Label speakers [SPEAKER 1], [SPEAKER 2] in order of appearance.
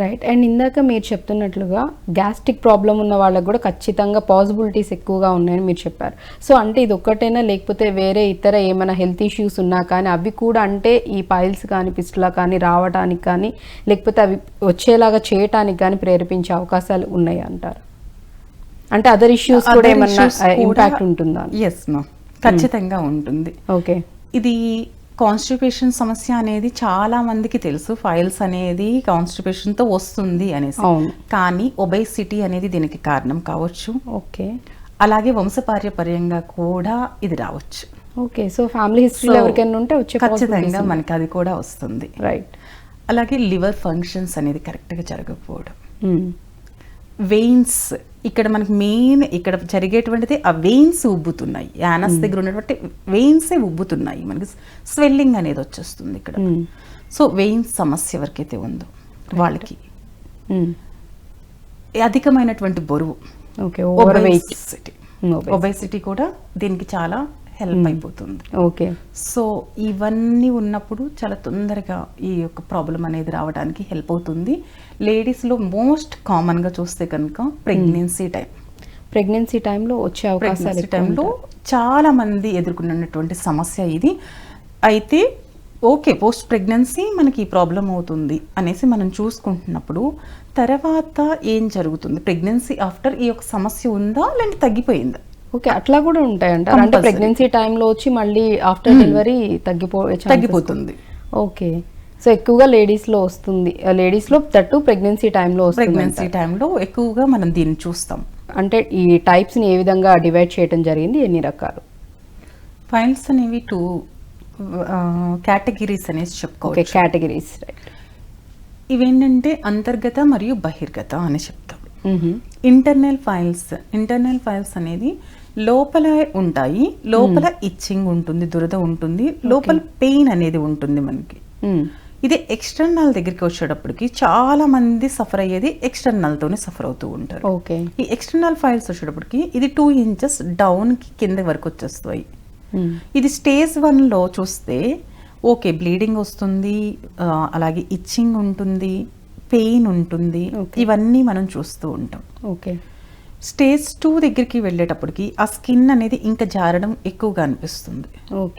[SPEAKER 1] Right and ఇందాక మీరు చెప్తున్నట్లుగా gastric problem ఉన్న వాళ్ళకి కూడా ఖచ్చితంగా పాసిబిలిటీస్ ఎక్కువగా ఉన్నాయని మీరు చెప్పారు. సో అంటే ఇది ఒక్కటైనా లేకపోతే వేరే ఇతర ఏమైనా హెల్త్ ఇష్యూస్ ఉన్నా కానీ అవి కూడా అంటే ఈ పైల్స్ కానీ పిస్టులా కానీ రావడానికి కానీ లేకపోతే అవి వచ్చేలాగా చేయటానికి కానీ ప్రేరేపించే అవకాశాలు ఉన్నాయి అంటారు. అంటే అదర్ ఇష్యూస్ కూడా ఏమన్నా ఇంపాక్ట్ ఉంటుందా?
[SPEAKER 2] ఎస్ మా ఖచ్చితంగా ఉంటుంది.
[SPEAKER 1] ఓకే
[SPEAKER 2] ఇది కాన్స్టిపేషన్ సమస్య అనేది చాలా మందికి తెలుసు. ఫైల్స్ అనేది కాన్స్టిపేషన్తో వస్తుంది అనేసి. కానీ ఒబైసిటీ అనేది దీనికి కారణం కావచ్చు.
[SPEAKER 1] ఓకే.
[SPEAKER 2] అలాగే వంశపార్యపర్యంగా కూడా ఇది రావచ్చు.
[SPEAKER 1] ఓకే. సో ఫ్యామిలీ హిస్టరీలో ఎవరికైనా ఉంటే వచ్చే
[SPEAKER 2] ఖచ్చితంగా మనకి అది కూడా వస్తుంది.
[SPEAKER 1] రైట్
[SPEAKER 2] అలాగే లివర్ ఫంక్షన్స్ అనేది కరెక్ట్గా జరగకపోవడం వెయిన్స్ ఇక్కడ మనకి మెయిన్ ఇక్కడ జరిగేటువంటిది ఆ వెయిన్స్ ఉబ్బుతున్నాయి. యానస్ దగ్గర ఉన్నటువంటి వెయిన్సే ఉబ్బుతున్నాయి. మనకి స్వెల్లింగ్ అనేది వచ్చేస్తుంది ఇక్కడ. సో వెయిన్స్ సమస్య ఎవరికైతే ఉందో వాళ్ళకి. అధికమైనటువంటి బరువు.
[SPEAKER 1] ఓకే.
[SPEAKER 2] ఒబేసిటీ కూడా దీనికి చాలా హెల్ప్ అయిపోతుంది.
[SPEAKER 1] ఓకే.
[SPEAKER 2] సో ఇవన్నీ ఉన్నప్పుడు చాలా తొందరగా ఈ యొక్క ప్రాబ్లం అనేది రావడానికి హెల్ప్ అవుతుంది. లేడీస్లో మోస్ట్ కామన్గా చూస్తే కనుక ప్రెగ్నెన్సీ టైం.
[SPEAKER 1] ప్రెగ్నెన్సీ టైంలో వచ్చే అవకాశాలు
[SPEAKER 2] టైంలో. చాలా మంది ఎదుర్కొన్నటువంటి సమస్య ఇది. అయితే ఓకే పోస్ట్ ప్రెగ్నెన్సీ మనకి ఈ ప్రాబ్లం అవుతుంది అనేసి మనం చూసుకుంటున్నప్పుడు తర్వాత ఏం జరుగుతుంది? ప్రెగ్నెన్సీ ఆఫ్టర్ ఈ యొక్క సమస్య ఉందా? లేదంటే తగ్గిపోయిందా?
[SPEAKER 1] ఓకే అట్లా కూడా ఉంటాయి అంటారు అంటే. ప్రెగ్నెన్సీ టైంలో వచ్చి మళ్ళీ ఆఫ్టర్ డెలివరీ తగ్గిపో chances-
[SPEAKER 2] తగ్గిపోతుంది.
[SPEAKER 1] ఓకే. సో ఎక్కువగా లేడీస్లో వస్తుంది. లేడీస్లో తట్టు ప్రెగ్నెన్సీ టైంలో వస్తుంది
[SPEAKER 2] ప్రెగ్నెన్సీ. టైంలో ఎక్కువగా మనం దీన్ని చూస్తాం.
[SPEAKER 1] అంటే ఈ టైప్స్ని ఏ విధంగా డివైడ్ చేయడం జరిగింది ఎన్ని రకాలు?
[SPEAKER 2] ఫైల్స్ అనేవి టూ కేటగిరీస్ అనేసి చెప్పుకోవచ్చు.
[SPEAKER 1] కేటగిరీస్
[SPEAKER 2] ఇవేంటంటే అంతర్గత మరియు బహిర్గత అని చెప్తాం. ఇంటర్నల్ ఫైల్స్ ఇంటర్నల్ ఫైల్స్ అనేది లోపల ఉంటాయి లోపల ఇచ్చింగ్ ఉంటుంది దురద ఉంటుంది లోపల పెయిన్ అనేది ఉంటుంది మనకి. ఇది ఎక్స్టర్నల్ దగ్గరికి వచ్చేటప్పటికి చాలా మంది సఫర్ అయ్యేది ఎక్స్టర్నల్ తోనే సఫర్ అవుతూ ఉంటారు.
[SPEAKER 1] ఓకే
[SPEAKER 2] ఈ ఎక్స్టర్నల్ ఫైల్స్ వచ్చేటప్పటికి ఇది టూ ఇంచెస్ డౌన్కి కింద వరకు వచ్చేస్తాయి. ఇది స్టేజ్ వన్లో చూస్తే ఓకే బ్లీడింగ్ వస్తుంది అలాగే ఇచ్చింగ్ ఉంటుంది పెయిన్ ఉంటుంది. ఇవన్నీ మనం చూస్తూ ఉంటాం.
[SPEAKER 1] ఓకే
[SPEAKER 2] స్టేజ్ టూ దగ్గరికి వెళ్ళేటప్పటికి ఆ స్కిన్ అనేది ఇంకా జారడం ఎక్కువగా అనిపిస్తుంది.
[SPEAKER 1] ఓకే.